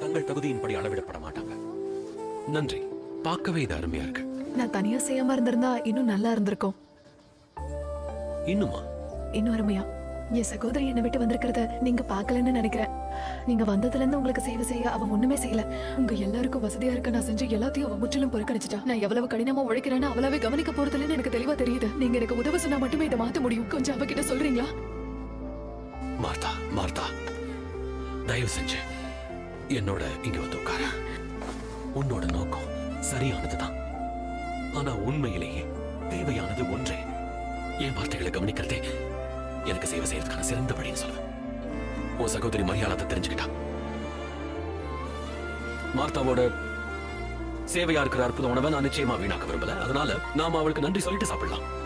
தங்கள் தகுதியின்படி அளவிடப்பட மாட்டாங்க. நன்றி. பார்க்கவே இது அருமையா இருக்கு. நான் தனியா செய்யாம இருந்திருந்தா இன்னும் நல்லா இருந்திருக்கும். இன்னுமா? இன்னும் அருமையா. என் சகோதரி என்னை விட்டு வந்திருக்கிறத நீங்க பார்க்கலன்னு நினைக்கிறேன். நீங்க வந்ததுல இருந்து உங்களுக்கு சேவை செய்ய அவ ஒண்ணுமே செய்யல. உங்க எல்லாருக்கும் வசதியா இருக்க நான் செஞ்ச எல்லாத்தையும் அவ முற்றிலும் புறக்கணிச்சிட்டா நான் எவ்வளவு கடினமா உழைக்கிறேன்னு அவளவே கவனிக்க போறதில்லன்னு எனக்கு தெளிவா தெரியுது. நீங்க எனக்கு உதவ சொன்னா மட்டுமே இதை மாத்த முடியும். கொஞ்சம் அவகிட்ட சொல்றீங்களா? Martha Martha. தயவு செஞ்சு. என்னோட இங்க வந்து உட்கார. உன்னோட நோக்கம் சரியானதுதான். ஆனா உண்மையிலேயே தேவையானது ஒன்றே. என் வார்த்தைகளை கவனிக்கிறதே. எனக்கு சேவை செய்யறதுக்கான சிறந்த வழின்னு சொல்லுவேன். உன் சகோதரி மரியாதை தெரிஞ்சுக்கிட்டா. மார்த்தாவோட சேவையா இருக்கிற அற்புத உணவை நான் நிச்சயமா வீணாக்க விரும்பல. அதனால நாம அவளுக்கு நன்றி சொல்லிட்டு சாப்பிடலாம்.